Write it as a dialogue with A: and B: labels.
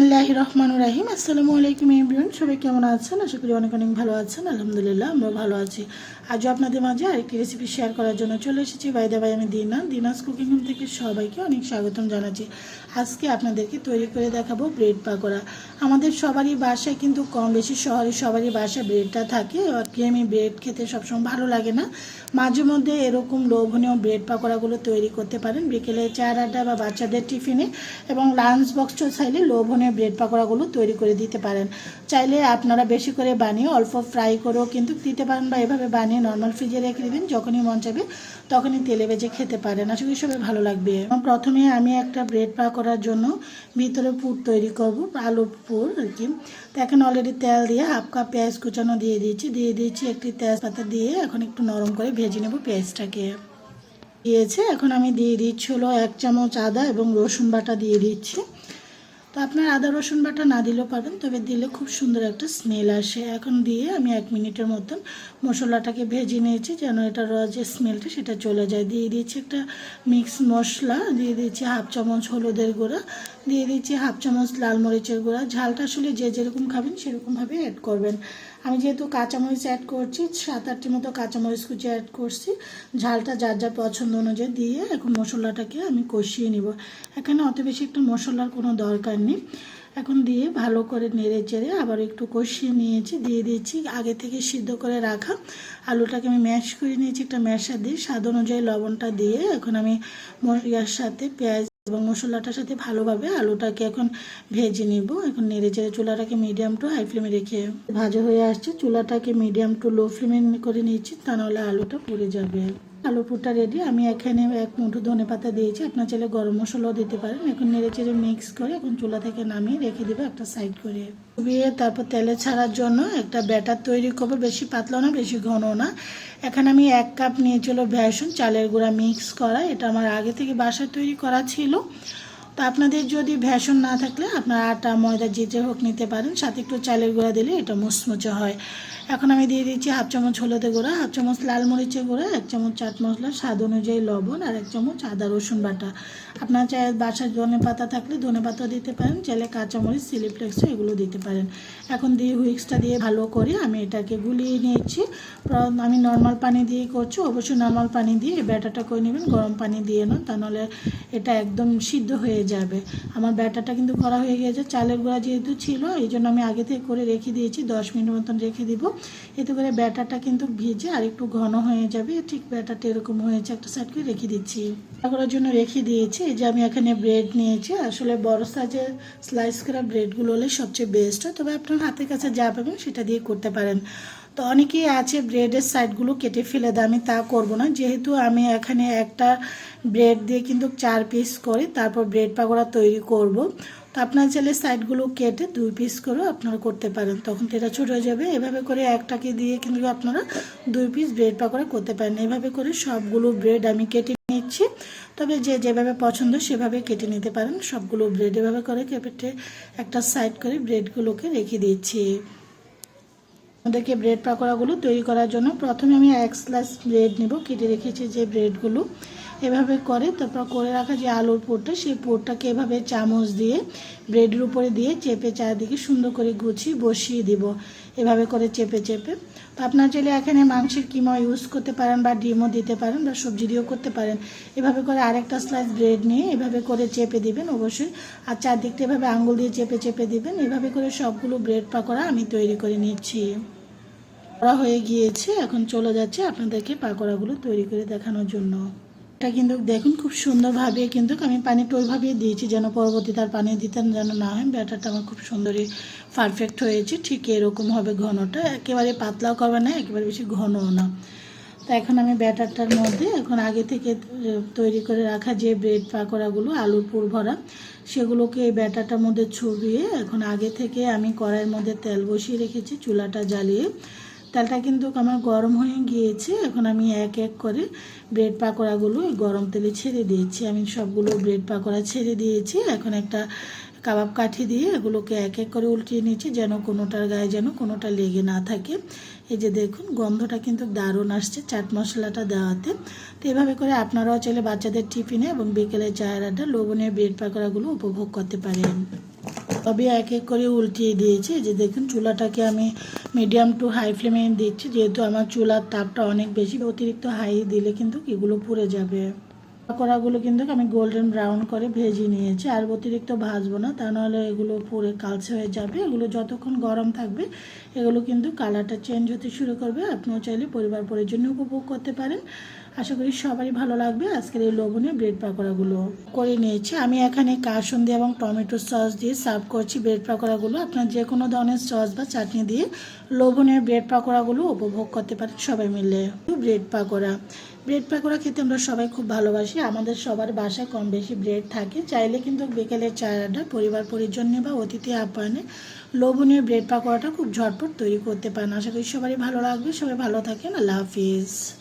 A: বিসমিল্লাহ রহমান রাহিম। আসসালামু আলাইকুম এভরিওয়ান, সবাই কেমন আছেন? আশা করি অনেক অনেক ভালো আছেন। আলহামদুলিল্লাহ আমরা ভালো আছি। আজও আপনাদের মাঝে আরেকটি রেসিপি শেয়ার করার জন্য চলে এসেছি। বাইদা ভাই, আমি দিনা। দিনাস কুকিং হোম থেকে সবাইকে অনেক স্বাগতম জানাচ্ছি। আজকে আপনাদেরকে তৈরি করে দেখাবো ব্রেড পাকোড়া। আমাদের সবারই বাসায়, কিন্তু কম বেশি শহরে সবারই বাসায় ব্রেডটা থাকে। ক্রিমি ব্রেড খেতে সবসময় ভালো লাগে না। মাঝে মধ্যে এরকম লোভনীয় ব্রেড পাকোড়াগুলো তৈরি করতে পারেন। বিকেলে চার আড্ডা বা বাচ্চাদের টিফিনে। এবং লাঞ্চ বক্সও চাইলে লোভনীয় ব্রেড পাকোড়াগুলো তৈরি করে দিতে পারেন। চাইলে আপনারা বেশি করে বানিয়ে অল্প ফ্রাই করেও কিন্তু দিতে পারেন বা এভাবে বানিয়ে নর্মাল ফ্রিজে রেখে দেবেন, যখনই মন চাবে তখনই তেলে ভেজে খেতে পারেন। আশা করি সবাই ভালো লাগবে। প্রথমে আমি একটা ব্রেড পাকোড়ার জন্য ভিতরে পুর তৈরি করব, আলু পুর আর কি। তো এখন অলরেডি তেল দিয়ে হাফ কাপ পেঁয়াজ কুচানো দিয়ে দিয়েছি। দিয়ে দিয়েছি একটি তেজপাতা দিয়ে এখন একটু নরম করে ভেজে নেব পেঁয়াজটাকে। দিয়েছে, এখন আমি দিয়ে দিচ্ছি হলো এক চামচ আদা এবং রসুন বাটা দিয়ে দিচ্ছি। তো আপনার আদা, রসুন বাটা না দিলেও পারবেন, তবে দিলে খুব সুন্দর একটা স্মেল আসে। এখন দিয়ে আমি এক মিনিটের মতন মশলাটাকে ভেজে নিয়েছি, যেন এটা র যে স্মেলটা সেটা চলে যায়। দিয়ে দিয়েছি একটা মিক্স মশলা, দিয়ে দিয়েছি হাফ চামচ হলুদের গুঁড়া দিয়ে দিচ্ছি হাফ চামচ লাল মরিচের গুঁড়া। ঝালটা আসলে যে যেরকম খাবেন সেরকমভাবে অ্যাড করবেন। আমি যেহেতু কাঁচামরিচ অ্যাড করছি, সাত আটটি মতো কাঁচামরিচ কুচি অ্যাড করছি, ঝালটা যার যার পছন্দ অনুযায়ী দিয়ে এখন মশলাটাকে আমি কষিয়ে নিব। এখানে অত বেশি একটু মশলার কোনো দরকার নেই। এখন দিয়ে ভালো করে নেড়ে চেড়ে আবার একটু কষিয়ে নিয়েছি। দিয়ে দিয়েছি আগে থেকে সিদ্ধ করে রাখা আলুটাকে আমি ম্যাশ করে নিয়েছি একটা ম্যাশার দিয়ে। স্বাদ অনুযায়ী লবণটা দিয়ে এখন আমি ইয়ার সাথে পেঁয়াজ এবং মশলাটার সাথে ভালোভাবে আলুটাকে এখন ভেজে নিব। এখন নেড়ে চেড়ে চুলাটাকে মিডিয়াম টু হাই ফ্লেমে রেখে ভাজা হয়ে আসছে। চুলাটাকে মিডিয়াম টু লো ফ্লেমে করে নিয়েছি তা নাহলে আলুটা পুড়ে যাবে। আলু পুরটা রেডি আমি এখানে এক মুঠো ধনে পাতা দিয়েছি। আপনার চাইলে গরম মশলাও দিতে পারেন। এখন নেড়ে চেড়ে মিক্স করে এখন চুলা থেকে নামিয়ে রেখে দেবে একটা সাইড করে। ডুবিয়ে তারপর তেলে ছাড়ার জন্য একটা ব্যাটার তৈরি করব। বেশি পাতলা না, বেশি ঘন না। এখানে আমি এক কাপ নিয়ে চলো বেসন, চালের গুঁড়া মিক্স করা। এটা আমার আগে থেকে বাসায় তৈরি করা ছিল। তো আপনাদের যদি ভেষণ না থাকলে আপনার আটা, ময়দা যে হোক নিতে পারেন, সাথে একটু চালের গুঁড়া দিলে এটা মুচমুচে হয়। এখন আমি দিয়ে দিচ্ছি হাফ চামচ হলুদের গুঁড়া, হাফ চামচ লাল মরিচের গুঁড়া, এক চামচ চাট মশলা, স্বাদ অনুযায়ী লবণ আর এক চামচ আদা, রসুন বাটা। আপনার চাই বাসায় ধনে পাতা থাকলে ধনে পাতা দিতে পারেন, চাইলে কাঁচামরিচ, চিলি ফ্লেক্সও এগুলো দিতে পারেন। এখন দিয়ে হুইক্সটা দিয়ে ভালো করে আমি এটাকে গুলিয়ে নিয়েছি। আমি নর্মাল পানি দিয়ে করছি, অবশ্যই নর্মাল পানি দিয়ে এই ব্যাটারটা করে নেবেন, গরম পানি দিয়ে না তা নাহলে এটা একদম সিদ্ধ হয়ে যাবে। আমার ব্যাটারটা কিন্তু করা হয়ে গেছে চালের গুঁড়া যেহেতু ছিল, এই জন্য আমি আগে থেকে করে রেখে দিয়েছি, দশ মিনিট মতন রেখে দিব। এতে করে ব্যাটারটা কিন্তু ভিজে আর একটু ঘন হয়ে যাবে, ঠিক ব্যাটারটা এরকম হয়েছে, একটা সাইড করে রেখে দিচ্ছি। করার জন্য রেখে দিয়েছি, এই যে আমি এখানে ব্রেড নিয়েছি, আসলে বড় সাইজের স্লাইস করা ব্রেডগুলো হলে সবচেয়ে বেস্ট হয়, তবে আপনার হাতের কাছে যা পাবেন সেটা দিয়ে করতে পারেন। তো অনেকেই আছে ব্রেডের সাইডগুলো কেটে ফেলে দেয়, আমি তা করব না। যেহেতু আমি এখানে একটা ব্রেড দিয়ে কিন্তু চার পিস করে, তারপর ব্রেড পাকোড়া তৈরি করব। তো আপনার চাইলে সাইডগুলো কেটে দুই পিস করেও আপনারা করতে পারেন। তখন তো এটা ছোটো হয়ে যাবে। এভাবে করে একটাকে দিয়ে কিন্তু আপনারা দুই পিস ব্রেড পাকোড়া করতে পারেন। এভাবে করে সবগুলো ব্রেড আমি কেটে নিচ্ছি। তবে যে যেভাবে পছন্দ সেভাবে কেটে নিতে পারেন। সবগুলো ব্রেড এভাবে করে কেটে একটা সাইড করে ব্রেডগুলোকে রেখে দিচ্ছি। আমাদেরকে ব্রেড পাকোড়াগুলো তৈরি করার জন্য প্রথমে আমি এক স্লাস ব্রেড নেব। কেটে রেখেছি যে ব্রেডগুলো এভাবে করে তারপর করে রাখা যে আলুর পোরটা সেই পোরটাকে এভাবে চামচ দিয়ে, ব্রেডের উপরে দিয়ে চেপে চারদিকে সুন্দর করে গুছিয়ে বসিয়ে দিব। এভাবে করে চেপে চেপে। তো আপনার চাইলে এখানে মাংসের কিমা ইউজ করতে পারেন বা ডিমও দিতে পারেন বা সবজি দিয়েও করতে পারেন। এভাবে করে আরেকটা স্লাইস ব্রেড নিয়ে এভাবে করে চেপে দিবেন অবশ্যই। আর চারদিকটা এভাবে আঙুল দিয়ে চেপে চেপে দিবেন। এভাবে করে সবগুলো ব্রেড পাকোড়া আমি তৈরি করে নিচ্ছি। করা হয়ে গিয়েছে, এখন চলে যাচ্ছে আপনাদেরকে পাকোড়াগুলো তৈরি করে দেখানোর জন্য। এটা কিন্তু দেখুন খুব সুন্দরভাবে কিন্তু আমি পানিটা ওইভাবে দিয়েছি যেন পরবর্তী তার পানি দিতে যেন না হয়। ব্যাটারটা আমার খুব সুন্দরই পারফেক্ট হয়েছে। ঠিক এরকম হবে ঘনটা। একেবারে পাতলাও করবে না, একেবারে বেশি ঘনও না। তো এখন আমি ব্যাটারটার মধ্যে এখন আগে থেকে তৈরি করে রাখা যে ব্রেড পাকোড়াগুলো, আলুর পুর ভরা, সেগুলোকে এই ব্যাটারটার মধ্যে ছড়িয়ে এখন আগে থেকে আমি কড়াইয়ের মধ্যে তেল বসিয়ে রেখেছি, চুলাটা জ্বালিয়ে। তেলটা কিন্তু আমার গরম হয়ে গিয়েছে। এখন আমি এক এক করে ব্রেড পাকোড়াগুলো গরম তেলে ছেড়ে দিয়েছি। আমি সবগুলো ব্রেড পাকোড়া ছেড়ে দিয়েছি। এখন একটা কাবাব কাঠি দিয়ে এগুলোকে এক এক করে উল্টিয়ে নিচ্ছি যেন কোনোটার গায়ে যেন কোনোটা লেগে না থাকে। এই যে দেখুন, গন্ধটা কিন্তু দারুণ আসছে চাট মশলাটা দেওয়াতে। তো এভাবে করে আপনারাও চাইলে বাচ্চাদের টিফিনে এবং বিকেলে চায়ের আড্ডা লবণের ব্রেড পাকোড়াগুলো উপভোগ করতে পারেন। তবে এক এক করে উল্টিয়ে দিয়েছি। যে দেখুন, চুলাটাকে আমি মিডিয়াম টু হাই ফ্লেমে দিচ্ছি, যেহেতু আমার চুলার তাপটা অনেক বেশি, অতিরিক্ত হাই দিলে কিন্তু এগুলো পুড়ে যাবে। পাকোড়াগুলো কিন্তু আমি গোল্ডেন ব্রাউন করে ভেজে নিয়েছি। আর অতিরিক্ত ভাজবো না, তা নাহলে এগুলো পুরে কালচে হয়ে যাবে। এগুলো যতক্ষণ গরম থাকবে, এগুলো কিন্তু কালারটা চেঞ্জ হতে শুরু করবে। আপনিও চাইলে পরিবার পরিজন উপভোগ করতে পারেন। আশা করি সবারই ভালো লাগবে আজকের এই লবণীয় ব্রেড পাকোড়াগুলো। করে নিয়েছি। আমি এখানে কাসুন্দি এবং টমেটো সস দিয়ে সার্ভ করছি ব্রেড পাকোড়াগুলো। আপনার যে কোনো ধরনের সস বা চাটনি দিয়ে লবণের ব্রেড পাকোড়াগুলো উপভোগ করতে পারেন সবাই মিলে। ব্রেড পাকোড়া। ব্রেড পাকোড়া খেতে আমরা সবাই খুব ভালোবাসি। আমাদের সবার বাসায় কম বেশি ব্রেড থাকে। চাইলে কিন্তু বিকেলের চাটা পরিবার পরিজন নিয়ে বা অতিথি আপ্যায়নে লোভনীয় ব্রেড পাকোড়াটা খুব ঝটপট তৈরি করতে পারেন। আশা করি সবারই ভালো লাগবে। সবাই ভালো থাকেন। আল্লাহ হাফিজ।